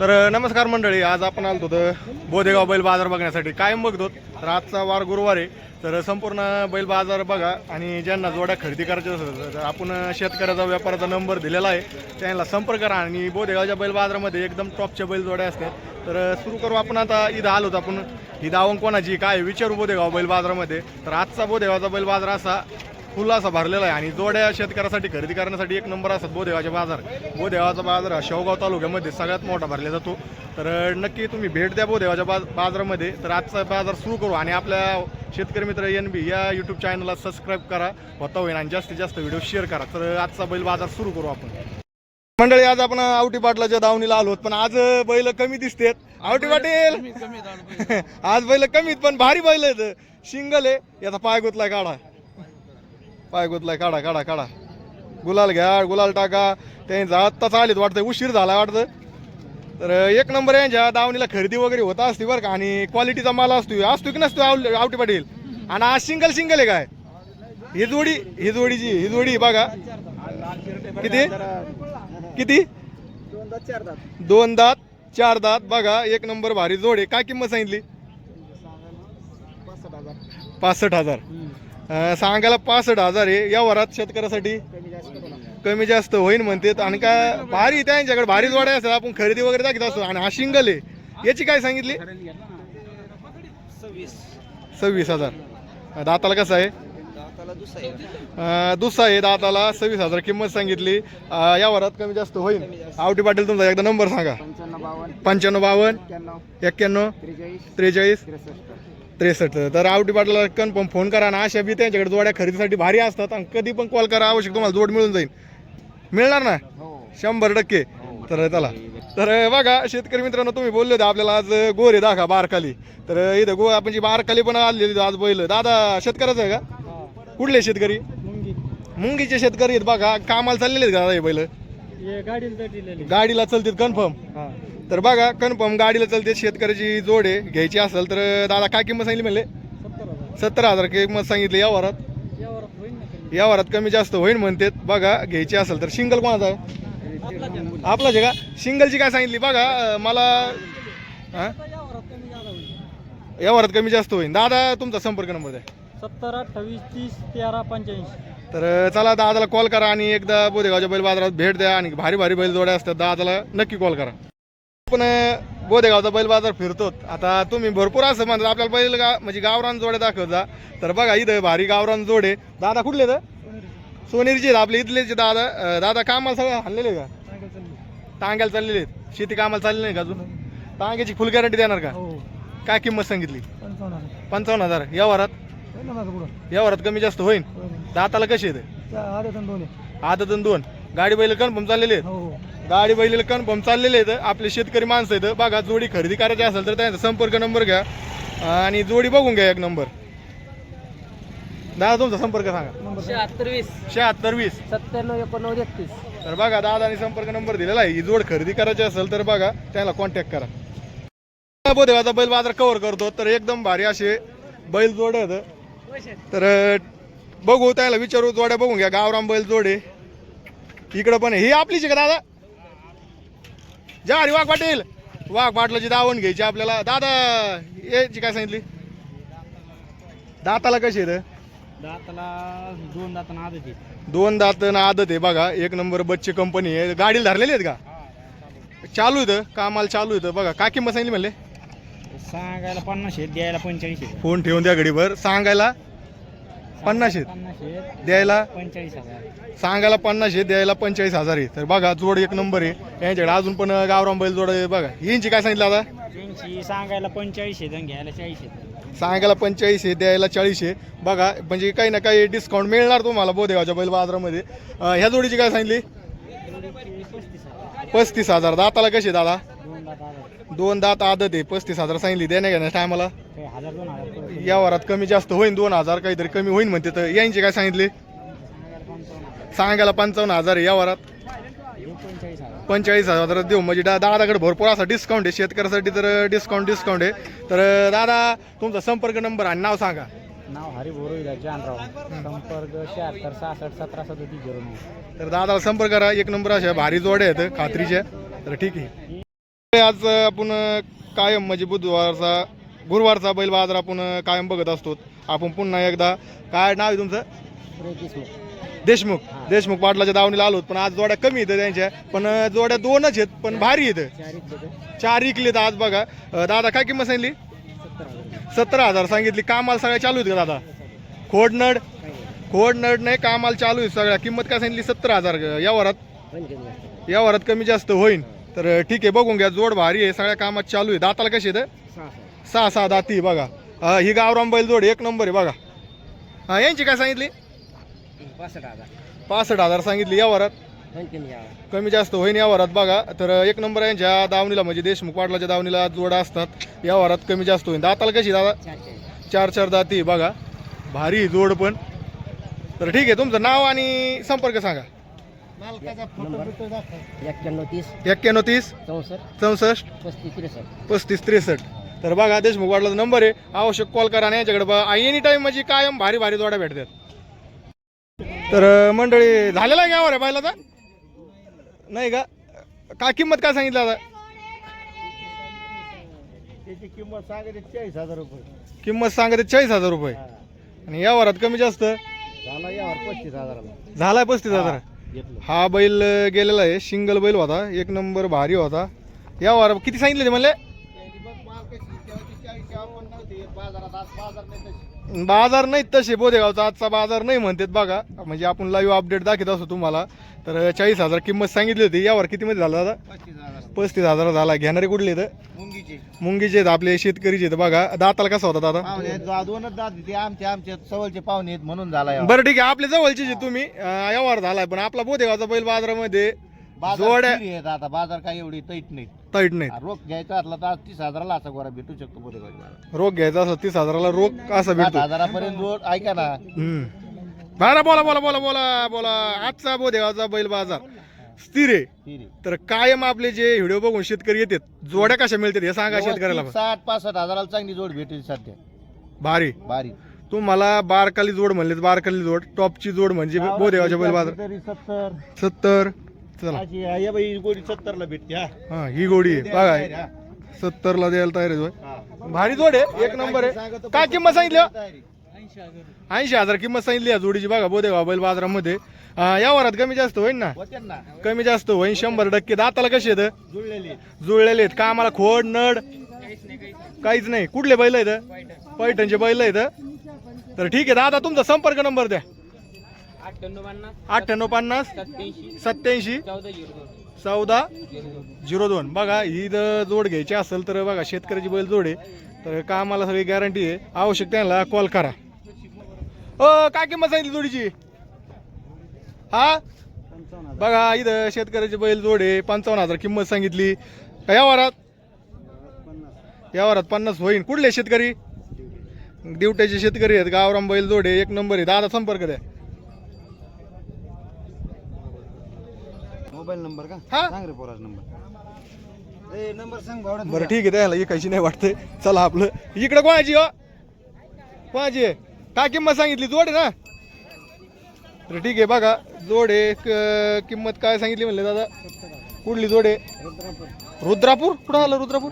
तर नमस्कार मंडळी आज आपण आलो होतो बोदेगाव बैल बाजार बघण्यासाठी. कायम बघतो. तर आजचा वार गुरुवार आहे. तर संपूर्ण बैल बाजार बघा आणि ज्यांना जोड्या खरेदी करायच्या असेल तर आपण शेतकऱ्याचा व्यापाराचा नंबर दिलेला आहे. त्यांना संपर्क करा आणि बोदेगावच्या बैल बाजारामध्ये एकदम टॉपच्या बैल जोड्या असतात. तर सुरू करू आपण आता. इथं आलो होतो आपण. ईद दावण कोणाची? काय? आहे? विचारू बोदेगाव बैल बाजारामध्ये. तर आजचा बोदेगावचा बैल बाजार असा फुल असा भरलेला आहे आणि जोड्या शेतकऱ्यासाठी खरेदी करण्यासाठी एक नंबर असतात बोदेगावचे बाजार. बोदेगावचा बाजार हा शेवगाव तालुक्यामध्ये सगळ्यात मोठा भरला जातो तर नक्की तुम्ही भेट द्या बोदेगावच्या बा बाजारामध्ये. तर आजचा बाजार सुरू करू आणि आपल्या शेतकरी मित्र एन बी या यूट्यूब चॅनलला सबस्क्राईब करा. होता होईल आणि जास्तीत जास्त व्हिडिओ शेअर करा. तर आजचा बैल बाजार सुरू करू आपण. मंडळी आज आपण आवटी पाटलाच्या दावणीला आलो पण आज बैल कमी दिसतेत. आवटी पाटील! आज बैल कमीत पण भारी बैल आहेत. शिंगल आहे. याचा पाय गुतलाय काढा पाय गुतलाय काढा काढा काढा. गुलाल घ्या गुलाल टाका. त्यांचा आत्ताच आलेत वाटतं उशीर झाला वाटतं. तर एक नंबर यांच्या. दावणीला खरेदी वगैरे होता असते बरं का आणि क्वालिटीचा माल असतो. असतो की नसतो आव- आवटी पाटील? आणि आज सिंगल सिंगल आहे काय? ही जोडी ही जोडीची ही जोडी बघा. किती? किती? दोन दात चार दात बघा. एक नंबर भारी जोड आहे. काय किंमत सांगितली? पासष्ट हजार. सांगायला पासष्ट हजार आहे. या वरात शेतकऱ्यासाठी कमी जास्त होईन म्हणते. आणि काय भारी त्यांच्याकडे. भारी जोड्या असतात आपण खरेदी वगैरे दाखवत असतो. आणि हा शिंगल आहे. याची काय सांगितली? सव्वीस हजार. दाताला कसं आहे? दुसरा आहे दाताला. सव्वीस हजार किंमत सांगितली. या वरात कमी जास्त होईल आवटी पाटील तुमचा एकदा नंबर सांगा. पंच्याण्णव बावन्न. एक्क्याण्णव. त्रेचाळीस. त्रेसष्ट. तर आवटी पाटला कन्फर्म फोन करा ना. अशा बी त्यांच्याकडे जोड्या खरेदीसाठी भारी असतात आणि कधी पण कॉल करा. आवश्यक तुम्हाला जोड मिळून जाईल. मिळणार ना? शंभर टक्के. तर चला. तर बघा शेतकरी मित्रांनो तुम्ही बोलले होते आपल्याला आज गोरे दाखा बारकाली. तर इथं गो आपण जी बारकाली पण आलेली आज बैल. दादा शेतकऱ्याचं आहे का? कुठले शेतकरी? मुंगीचे शेतकरी आहेत. बघा कामाला चाललेले आहेत का दादा हे बैल? गाडीला चलतात कन्फर्म तर बघा कन्फर्म गाडीला चलते शेतकऱ्याची जोड आहे घ्यायची असेल तर दादा काय किंमत सांगितली म्हणले? सत्तर हजार. किंमत सांगितली या वरात या वरात कमी जास्त होईल म्हणते बघा घ्यायची असेल तर. सिंगल कोणाचा आहे? आपलाच आहे का? सिंगलची काय सांगितली? बघा मला हा? या वरात कमी जास्त होईल दादा तुमचा संपर्क नंबर द्या. सत्तर अठ्ठावीस तीस तेरा पंच्याऐंशी. तर चला दादाला कॉल करा आणि एकदा बोदेगावच्या बैल बाजारात भेट द्या आणि भारी भारी बैल जोड्या असतात. दादाला नक्की कॉल करा. आपण अं, बोदेगावचा बैल बाजार फिरतो आता तुम्ही भरपूर असं म्हणतात आपल्याला बैल गा म्हणजे गावरान जोड्या दाखवता तर बघा इथं भारी गावरान जोडे. दादा कुठले तर सोनेरीचे आपले इथलेचे दादा. दादा कामाला सगळं हल्लेले का? टांग्याला चाललेले आहेत. शेती कामाला चालले नाही का अजून? टांग्याची फुल गॅरंटी देणार का? हो. काय किंमत सांगितली? पंचावन्न हजार. या वरात? पुढं वरात कमी जास्त होईल दाताला कसे दोन आदत आणि दोन. गाडी बैल कन्फर्म चाललेले आहेत. हो गाडी बैल कन्फर्म चाललेले आहेत. आपले शेतकरी माणसं आहेत. बघा जोडी खरेदी करायची असेल तर त्यांचा संपर्क नंबर घ्या. आणि जोडी बघून घ्या एक नंबर. दादा तुमचा संपर्क सांगा. शहात्तर वीस. शहात्तर वीस. सत्त्याण्णव एकोणनव्वद एकतीस. तर बघा दादानी संपर्क नंबर दिलेला आहे. ही जोड खरेदी करायची असेल तर बघा त्याला कॉन्टॅक्ट करा. बोधेवाचा बैल बाजार कव्हर करतो. तर एकदम भारी असे बैल जोड आहेत. तर बघू त्याला विचारू जोड्या बघून घ्या. गावराम बैल जोडे. इकडं पण आहे. ही आपलीच आहे का दादा? जा हरी वाघ पाटील. वाघ पाटलाची दावण घ्यायची आपल्याला. दादा याची काय सांगितली? दाताला कशी आहे दाताला दोन दाताना आदत दोन दात ना आदत आहे. बघा एक नंबर बच्चे कंपनी आहे. गाडीला धरलेले आहेत का? चालू इथं. कामाला चालू इथं. बघा काय किंमत सांगितली म्हणले. सांगायला पन्नास आहेत द्यायला पंचेचाळीस आहेत. फोन ठेवून द्या घडीभर. सांगायला पन्नास आहेत. पन्नास आहेत द्यायला? पंचेचाळीस हजार. सांगायला पन्नास आहे द्यायला पंचेचाळीस हजार आहे तर बघा जोड एक नंबर आहे. यांच्याकडे अजून पण गावराम बैल जोड आहे बघा. यांची काय सांगितलं आता? त्यांची सांगायला पंचेचाळीस आहेत आणि घ्यायला चाळीस आहेत. सांगायला पंचेचाळीस आहे द्यायला चाळीस आहे. बघा म्हणजे काही ना काही डिस्काउंट मिळणार तुम्हाला बोदेगावच्या बैल बाजारामध्ये. अं, ह्या जोडीची काय सांगितली? पस्तीस हजार. पस्तीस हजार. दाताला कशी दादा? दोन दात आदत आहे. पस्तीस हजार सांगितली देण्या घेण्या टायमाला काही हजार दोन हजार करू या वरात कमी जास्त होईल दोन हजार काहीतरी कमी होईल म्हणते. तर यांची काय सांगितले? सांगायला पंचावन्न सांगायला पंचावन्न हजार आहे या वरात. पंचेचाळीस हजार पंचेचाळीस हजार देऊ. म्हणजे दा दादाकडे भरपूर असा डिस्काउंट आहे. शेतकऱ्यासाठी तर डिस्काउंट डिस्काउंट आहे. तर दादा तुमचा संपर्क नंबर आणि नाव सांगा. नाव हरी जानराव. संपर्क शहात्तर सहासष्ट सतरा सदतीस झिरो नऊ. तर दादाला संपर्क करा. एक नंबर अशा भारी जोड्या आहेत खात्रीच्या. तर ठीक आहे. आज आपण कायम म्हणजे बुधवारचा गुरुवारचा बैल बाजार आपण कायम बघत असतो. आपण पुन्हा एकदा काय नाव आहे तुमचं? देशमुख. देशमुख पाटलाच्या दावणीला आलो पण आज जोड्या कमी येतं त्यांच्या. पण जोड्या दोनच आहेत पण भारी येतं चार इकलेत आज बघा. दादा काय किंमत सांगितली? सतरा हजार सांगितली. कामाला सगळ्या चालू आहेत का दादा? खोडनड. खोडनड नाही कामाला चालू आहे सगळ्या. किंमत काय सांगितली? सत्तर हजार. या वरात. या वरात कमी जास्त होईल तर ठीक आहे बघून घ्या. जोड भारी आहे. सगळ्या कामात चालू आहे. दाताला कशी आहेत सहा सहा. दाती बघा. अं, ही गावराम बैल जोड एक नंबर आहे बघा. हा यांची काय सांगितली? पासष्ट हजार. सांगितली या वरात. कमी जास्त होईन या वरात बघा. तर एक नंबर आहे यांच्या दावणीला. म्हणजे देशमुख पाटलाच्या दावणीला जोडा असतात. या वरात कमी जास्त होईल दाताला कशी दादा? चार चार. दाती बघा. भारी जोड पण. तर ठीक आहे. तुमचं नाव आणि संपर्क सांगा. एक्क्याण्णव तीस. एक्क्याण्णव तीस. चौसष्ट. चौसष्ट. पस्तीस त्रेसष्ट. पस्तीस त्रेसष्ट. तर बघा देशमुख वाटला नंबर आहे. आवश्यक कॉल करा आणि याच्याकडे बघा. एनी टाइम म्हणजे कायम भारी भारी जोड्या भेटतात. तर मंडळी झालेला आहे गावर आहे बायलाचा नाही का? काय किंमत काय सांगितलं आता? त्याची किंमत सांगायची चाळीस हजार रुपये. किंमत सांगते चाळीस हजार रुपये. आणि या वरात कमी जास्त? झाला यावर पस्तीस हजाराला. झालाय पस्तीस हजार. हा बैल गेलेला आहे. सिंगल बैल होता. एक नंबर भारी होता. या वार किती सांगितले ते म्हणले? बाजार नाहीत तसे. बोधेगावचा आजचा बाजार नाही म्हणतात बघा. म्हणजे आपण लाईव्ह अपडेट दाखवत असतो तुम्हाला. तर चाळीस हजार किंमत सांगितली होती. यावर किती मध्ये झाला दादा? पस्तीस हजार झाला. घेणारे कुठले तर मुंगीचे. मुंगीचे आहेत आपले शेतकरीचे आहेत. बघा दाताला कसा होता दादा? पाहुणे आहेत, जा- दोनच दात ते आमचे आमचे सवलचे पाहुणे आहेत म्हणून झाला यावर. बरं ठीक आहे. आपल्या जवळचे जे तुम्ही अं, व्यवहार झालाय पण आपला बोधेगावचा बैल बाजारामध्ये बाजार जोड्या- फ्री आहेत आता. बाजार काही एवढी तैट नाही ताईट नाही रोख घ्यायचा असला तर आज तीस हजाराला असा गोरा भेटू शकतो बोधेगावला रोग घ्यायचा असला तीस हजाराला रोग असा सात भेटतो? हजारापर्यंत जोड ऐका ना. हम्म. बरं बोला बोला बोला बोला बोला. आजचा बोधेगावचा बैल बाजार. स्थिर आहे. तर कायम आपले जे व्हिडिओ बघून शेतकरी येतात जोड्या कशा मिळतात हे सांगा शेतकऱ्याला साठ पासष्ट हजाराला चांगली जोड भेटेल सध्या. भारी. बारी तुम्हाला बारकाली जोड म्हणले बारकाली जोड टॉपची जोड म्हणजे बोधेगावच्या बैल बाजार. तरी सत्तर. सत्तर. चला. गोडी सत्तरला भेटते हा. हा ही गोडी आहे. बघा. सत्तरला द्यायला तयार आहे. भारी जोड आहे एक नंबर आहे. काय किंमत सांगितली हो? ऐंशी हजार किंमत सांगितली या जोडीची. बघा बोधेगाव बैल बाजारामध्ये. अं, या वरात कमी जास्त होईल ना? होते ना. कमी जास्त होईल शंभर टक्के. दाताला कसे आहेत? जुळलेली जुळलेले आहेत. कामाला खोड नड? काहीच नाही. कुठले बैल आहेत? पैठणचे बैल आहेत? तर ठीक आहे दादा तुमचा संपर्क नंबर द्या. अठ्ठ्याण्णव पन्नास सत्याऐंशी चौदा झिरो दोन. बघा ही जर जोड घ्यायची असेल तर बघा शेतकऱ्याची बैल जोड आहे. तर कामाला सगळी गॅरंटी आहे. आवश्यक त्यांना कॉल करा. अ काय किंमत सांगितली जोडीची? हा? बघा इथं शेतकऱ्याची बैल जोड पंचावन्न हजार किंमत सांगितली. या वरात? या वरात पन्नास होईन. कुठले शेतकरी? दिवट्याचे शेतकरी आहेत. गावराम बैल जोड एक नंबर आहे. दादा संपर्क द्या. मोबाईल नंबर का? हा? सांग रे पोराज नंबर. ए नंबर सांग बरं ठीक आहे. त्याला एकाशी नाही वाटतंय. चला आपलं. इकडे कोणाची हो? कोणाची आहे? काय किंमत सांगितली? जोड आहे ना? तर ठीक आहे बघा. जोड आहे क- किंमत काय सांगितली म्हणले दादा? कुठली जोड आहे? रुद्रापूर? कुठं आलं रुद्रापूर?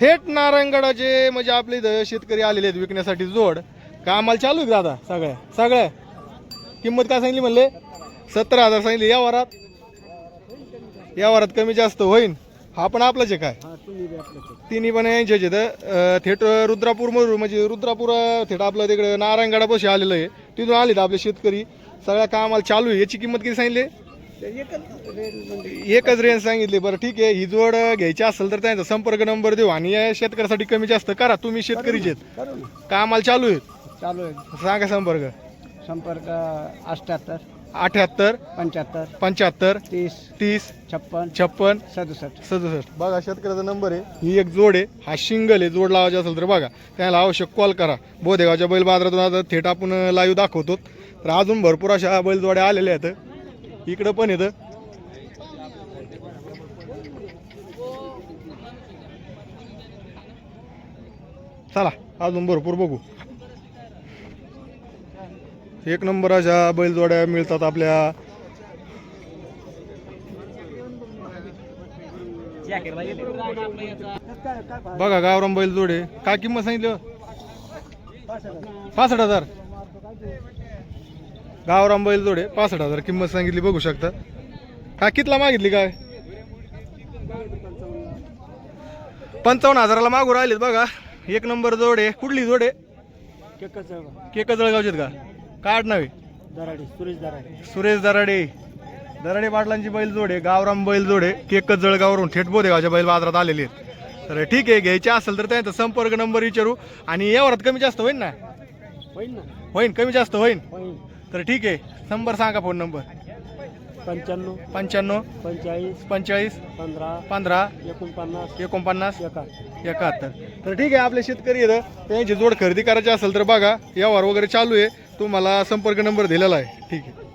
थेट नारायणगडाचे म्हणजे आपले इथं शेतकरी आलेले आहेत विकण्यासाठी जोड. कामाला चालू आहे दादा? सगळ्या? सगळ्या? किंमत काय सांगितली म्हणले? सत्तर हजार सांगितली. या वरात? या वरात कमी जास्त होईन. हा पण आपलाच आहे काय? तिन्ही पण यांच्याच आहेत थेट रुद्रापूर मधून म्हणजे रुद्रापूर थेट आपलं तिकडे नारायणगडापाशी आलेलं आहे. तिथून आले आपले शेतकरी. सगळ्या कामाला चालू आहे. याची किंमत किती सांगितली? एकच रेंज सांगितली. बरं ठीक आहे. ही जोड घ्यायची असेल तर त्यांचा संपर्क नंबर देऊ आणि या शेतकऱ्यासाठी कमी जास्त करा. तुम्ही शेतकरीचे आहेत. कामाला चालू आहेत. चालू आहे सांगा संपर्क. संपर्क अठ्याहत्तर. अठ्याहत्तर पंच्याहत्तर पंच्याहत्तर तीस तीस छप्पन छप्पन सदुसष्ट. सदुसष्ट. बघा शेतकऱ्याचा नंबर आहे. ही एक जोड आहे. हा शिंगल आहे. जोड लावायची असेल तर बघा. त्याला आवश्यक कॉल करा. बोधेगावच्या बैल बाजारातून आता थेट आपण लाईव्ह दाखवतो. तर अजून भरपूर अशा बैलजोड्या आलेल्या आहेत. इकडं पण येतं चला अजून भरपूर बघू. एक नंबर अशा बैलजोड्या मिळतात आपल्या. बघा गावराम बैल जोडे काय किंमत सांगितलं हो? पासष्ट हजार. गावराम बैल जोडे पासष्ट हजार किंमत सांगितली बघू शकता. काय कितला मागितली काय? पंचावन्न हजाराला मागू राहिलेत बघा. एक नंबर जोडे. कुठली जोडे? केक जळगावचे का? काय नावे. दराडी सुरेश दराडी. सुरेश दराडे. दराडे पाटलांची बैल जोडे गावराम बैल जोडे केक जळगावरून थेट बोदेगावच्या बैल बाजारात आलेले आहेत. तर ठीक आहे घ्यायचे असेल तर त्यांचा संपर्क नंबर विचारू. आणि यावरात कमी जास्त होईल ना? होईल ना. होईन कमी जास्त होईन? होईल तर ठीक आहे नंबर सांगा फोन नंबर. पंच्याण्णव. पंच्याण्णव. पंचेचाळीस पंचेचाळीस पंधरा. पंधरा. एकोणपन्नास. एकोणपन्नास. एकाहत्तर. एकाहत्तर. तर ठीक आहे आपले शेतकरी येतं त्यांची जोड खरेदी करायची असेल तर बघा व्यवहार वगैरे चालू आहे. तुम्हाला संपर्क नंबर दिलेला आहे. ठीक आहे.